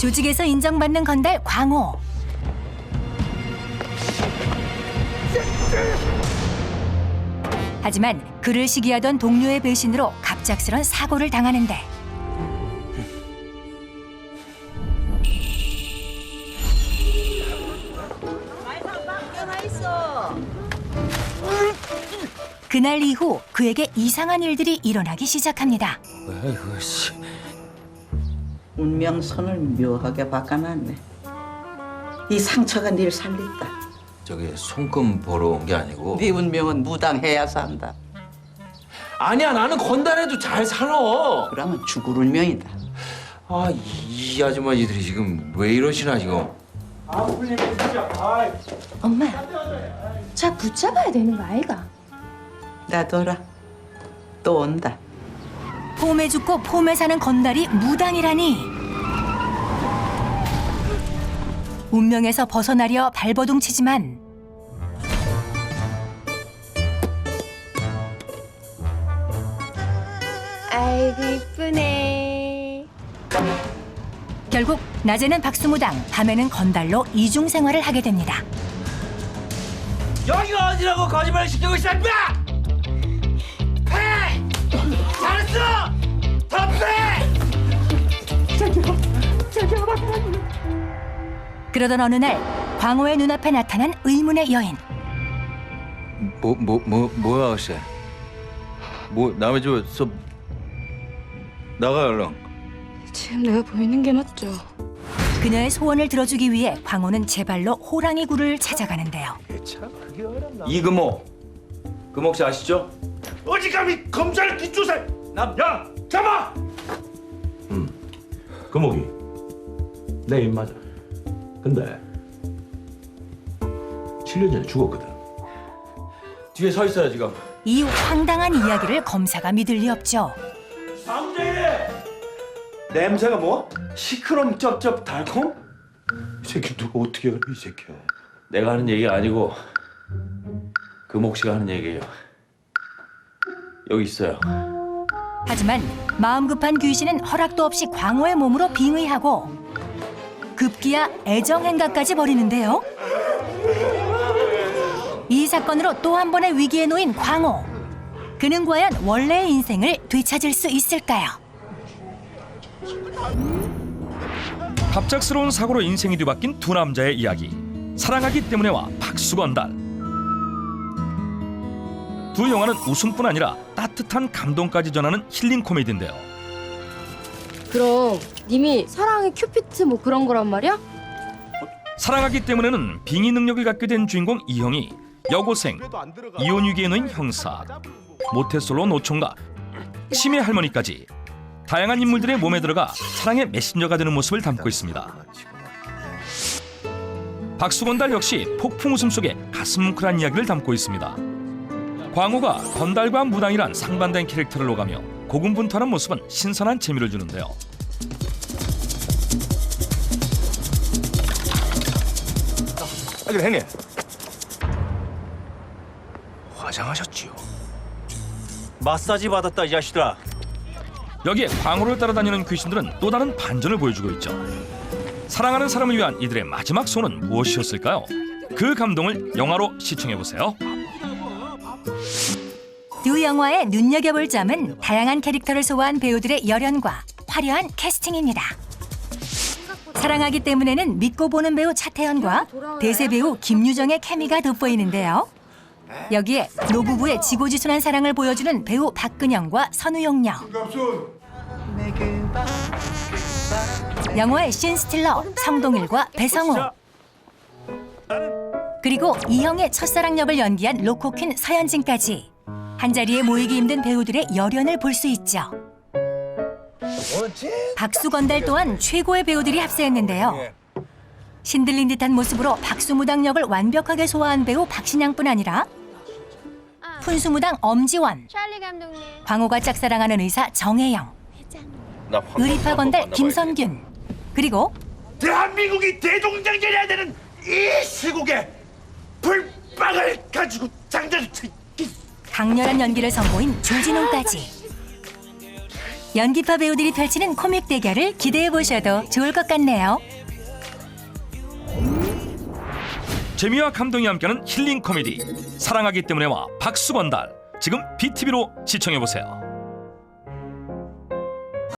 조직에서 인정받는 건달 광호. 하지만 그를 시기하던 동료의 배신으로 갑작스런 사고를 당하는데 그날 이후 그에게 이상한 일들이 일어나기 시작합니다. 씨. 운명선을 묘하게 바꿔놨네. 이 상처가 닐 살렸다. 저기 손금 보러 온 게 아니고. 네 운명은 무당해야 산다. 아니야 나는 건달해도 잘 살아. 그러면 죽을 운명이다. 아 이 이 아줌마지들이 지금 왜 이러시나 지금. 엄마, 자 붙잡아야 되는 거 아이가? 놔둬라. 또 온다. 폼에 죽고 폼에 사는 건달이 무당이라니. 운명에서 벗어나려 발버둥 치지만 아이고 이쁘네. 결국 낮에는 박수무당, 밤에는 건달로 이중 생활을 하게 됩니다. 여기가 어디라고 거짓말 시키고 있어 임마! 그러던 어느 날 광호의 눈앞에 나타난 의문의 여인. 뭐 뭐 뭐 뭐야 아가씨? 뭐 남의 집에서 나가 얼른. 지금 내가 보이는 게 맞죠? 그녀의 소원을 들어주기 위해 광호는 제발로 호랑이 굴을 찾아가는데요. 이금호. 금옥 씨 아시죠? 어지간히 검찰 뒷조사 남야 잡아 금옥이 내 입 맞아. 근데 7년 전에 죽었거든. 뒤에 서 있어요 지금. 이 황당한 이야기를 검사가 믿을 리 없죠. 상대 냄새가 뭐 시크럼 쩝쩝 달콤 이 새끼 누가 어떻게 알아 이 새끼야 내가 하는 얘기가 아니고 금옥 씨가 하는 얘기예요. 여기 있어요. 하지만 마음 급한 귀신은 허락도 없이 광호의 몸으로 빙의하고 급기야 애정 행각까지 벌이는데요. 이 사건으로 또 한 번의 위기에 놓인 광호. 그는 과연 원래의 인생을 되찾을 수 있을까요? 갑작스러운 사고로 인생이 뒤바뀐 두 남자의 이야기 사랑하기 때문에와 박수건달 두 영화는 웃음뿐 아니라 따뜻한 감동까지 전하는 힐링 코미디인데요 그럼 님이 사랑의 큐피트 뭐 그런 거란 말이야? 사랑하기 때문에는 빙의 능력을 갖게 된 주인공 이형이 여고생 이혼 위기에 놓인 형사 모태솔로 노총각 치매 할머니까지 다양한 인물들의 몸에 들어가 사랑의 메신저가 되는 모습을 담고 있습니다. 박수건 달 역시 폭풍 웃음 속에 가슴 뭉클한 이야기를 담고 있습니다. 광호가 건달과 무당이란 상반된 캐릭터를 오가며 고군분투하는 모습은 신선한 재미를 주는데요. 아 그래 형님 화장하셨지요 마사지 받았다 이 자식들아 여기에 광호를 따라다니는 귀신들은 또 다른 반전을 보여주고 있죠. 사랑하는 사람을 위한 이들의 마지막 소원은 무엇이었을까요? 그 감동을 영화로 시청해 보세요. 두 영화의 눈여겨볼 점은 다양한 캐릭터를 소화한 배우들의 열연과 화려한 캐스팅입니다. 사랑하기 때문에는 믿고 보는 배우 차태현과 대세 배우 김유정의 케미가 돋보이는데요. 여기에 노부부의 지고지순한 사랑을 보여주는 배우 박근영과 선우용녀. 영화의 신 스틸러 성동일과 배성우. 그리고 이형의 첫사랑 역을 연기한 로코퀸 서현진까지 한 자리에 모이기 힘든 배우들의 열연을 볼 수 있죠. 박수 건달 또한 최고의 배우들이 합세했는데요. 신들린 듯한 모습으로 박수무당 역을 완벽하게 소화한 배우 박신양뿐 아니라 푼수무당 엄지원. 광호가 짝사랑하는 의사 정혜영, 의리파 건달 김선균, 그리고 대한민국이 대동장전해야 되는 이 시국에 불빵을 가지고 장전을 치- 강렬한 연기를 선보인 조진웅까지 연기파 배우들이 펼치는 코믹 대결을 기대해 보셔도 좋을 것 같네요. 재미와 감동이 함께하는 힐링 코미디 사랑하기 때문에와 박수건달 지금 BTV로 시청해 보세요.